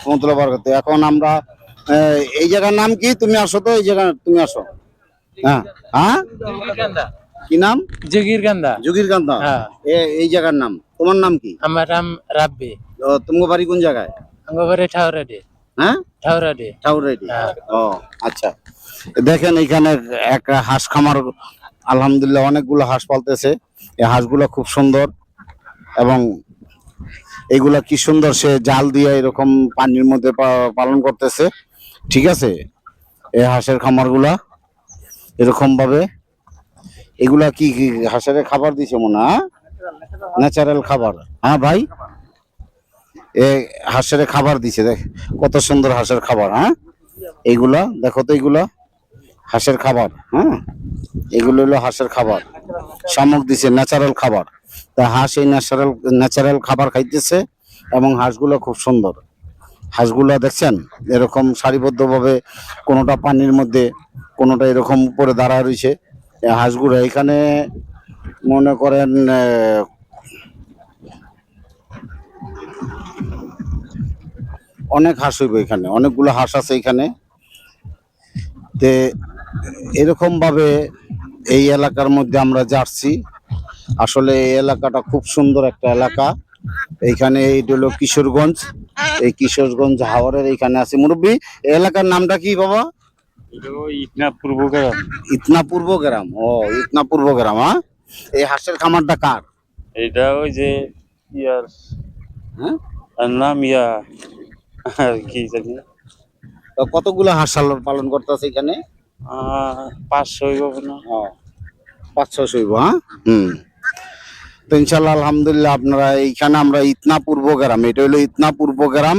রহমতুল্লাহ বরকত এখন আমরা এই জায়গার নাম কি? তুমি আসো তো এই জায়গা তুমি আসো। হ্যাঁ। হ্যাঁ? কি নাম? জুগির গান্দা যোগীর কান্দা হ্যাঁ এই জায়গার নাম। তোমার নাম কি? আমার নাম রাব্বি। ও, তোমার বাড়ি কোন জায়গায়? আঙ্গবারে ঠাউরাডি হ্যাঁ? ঠাউরাডি ঠাউরেডি হ্যাঁ। ও আচ্ছা। দেখেন এখানে এক হাঁস খামার আলহামদুলিল্লাহ অনেকগুলো হাঁস পালতেছে। এই হাঁসগুলো খুব সুন্দর এবং এগুলা কি সুন্দর, সে জাল দিয়ে এরকম পানির মধ্যে পালন করতেছে? ঠিক আছে? এই হাঁসের খামারগুলা এরকম ভাবে এগুলা কি হাঁসের খাবার দিছে মনে হয় ন্যাচারাল খাবার। হ্যাঁ ভাই? এ হাঁসের খাবার দিছে, দেখ, কত সুন্দর হাঁসের খাবার হ্যাঁ? এইগুলা দেখো তো এইগুলা হাঁসের খাবার হ্যাঁ? এগুলো হলো হাঁসের খাবার। শামুক দিছে ন্যাচারাল খাবার। তা হাঁস এই ন্যাচারাল ন্যাচারাল খাবার খাইতেছে এবং হাঁসগুলো খুব সুন্দর। হাঁসগুলো দেখছেন, এরকম সারিবদ্ধভাবে কোনোটা পানির মধ্যে, কোনোটা এরকম উপরে দাঁড়ায় রয়েছে। হাঁসগুলো এখানে মনে করেন অনেক হাঁস হইব এখানে, অনেকগুলো হাঁস আছে এখানে। তে এরকমভাবে এই এলাকার মধ্যে আমরা যাচ্ছি। আসলে এই এলাকাটা খুব সুন্দর একটা এলাকা। এইখানে এইটা হলো কিশোরগঞ্জ। এই কিশোরগঞ্জ হাওড়ের এইখানে আছে মুরব্বী। এই এলাকার নামটা কি বাবা? গ্রাম গ্রাম ও গ্রাম হ্যাঁ এই হাঁসের খামারটা কার? এটা ওই যে ইয়ার হ্যাঁ? নাম ইয়া আর কি জানি। কতগুলো হাঁস পালন- করতেছে এখানে? পাঁচশো হইব না ছশো হইব হ্যাঁ? হুম। তো ইনশাল্লাহ আলহামদুলিল্লাহ আপনারা এইখানে আমরা ইতনা পূর্ব গ্রাম এটা হলো ইতনা পূর্ব গ্রাম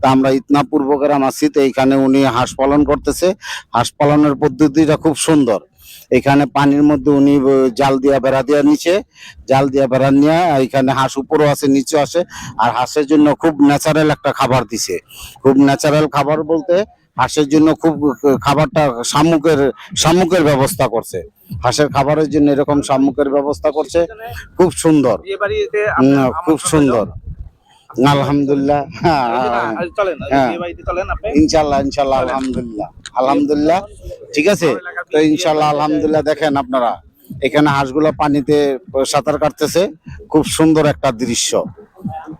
তা আমরা ইতনা পূর্ব গ্রাম আছি, তো এইখানে উনি হাঁস পালন করতেছে। হাঁস পালনের পদ্ধতিটা খুব সুন্দর। এখানে পানির মধ্যে উনি জাল দিয়া বেড়া দিয়া নিচে জাল দিয়া বেড়া নিয়ে এখানে হাঁস উপরও আছে, নিচেও আসে আর হাঁসের জন্য খুব ন্যাচারাল একটা খাবার দিছে। খুব ন্যাচারাল খাবার বলতে হাঁসের জন্য খুব খাবারটা শামুকের শামুকের ব্যবস্থা করছে। হাঁসের খাবারের জন্য এরকম শামুকের ব্যবস্থা করছে। খুব সুন্দর। খুব সুন্দর। আলহামদুলিল্লাহ। হ্যাঁ, হ্যাঁ। ইনশাল্লাহ ইনশাল্লাহ আলহামদুলিল্লাহ। আলহামদুলিল্লাহ। ঠিক আছে? তো ইনশাল্লাহ আলহামদুলিল্লাহ দেখেন আপনারা। এখানে হাঁসগুলো পানিতে সাঁতার কাটতেছে। খুব সুন্দর একটা দৃশ্য।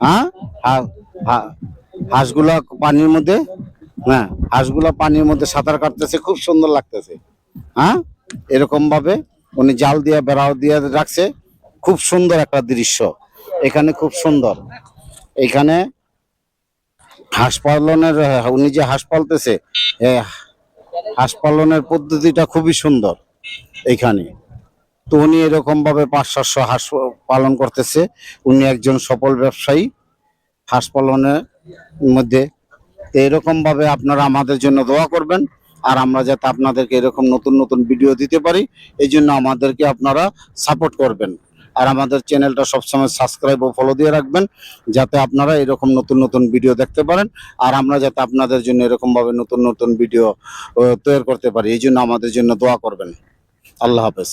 হ্যাঁ? হা- হা- হাঁসগুলা পানির মধ্যে হ্যাঁ। হাঁসগুলা পানির মধ্যে সাঁতার কাটতেছে, খুব সুন্দর লাগতেছে। হ্যাঁ? এরকম ভাবে উনি জাল দিয়ে, বেড়াও দিয়ে রাখছে। খুব সুন্দর একটা দৃশ্য। এখানে খুব সুন্দর। এখানে হাঁস পালনের, উনি যে হাঁস পালতেছে হাঁস পালনের পদ্ধতিটা খুবই সুন্দর এখানে। তো উনি এরকম ভাবে পাঁচ সাতশো হাঁস পালন করতেছে। উনি একজন সফল ব্যবসায়ী। হাঁস পালনের মধ্যে তো এরকম ভাবে আপনারা আমাদের জন্য দোয়া করবেন আর আমরা যাতে আপনাদেরকে এরকম নতুন নতুন ভিডিও দিতে পারি, এই জন্য আমাদেরকে আপনারা সাপোর্ট করবেন। আর আমাদের চ্যানেলটা সবসময় সাবস্ক্রাইব ও ফলো দিয়ে রাখবেন, যাতে আপনারা এরকম নতুন নতুন ভিডিও দেখতে পারেন, আর আমরা যাতে আপনাদের জন্য এরকম ভাবে নতুন নতুন ভিডিও তৈরি করতে পারি, এই জন্য আমাদের জন্য দোয়া করবেন। আল্লাহ হাফেজ।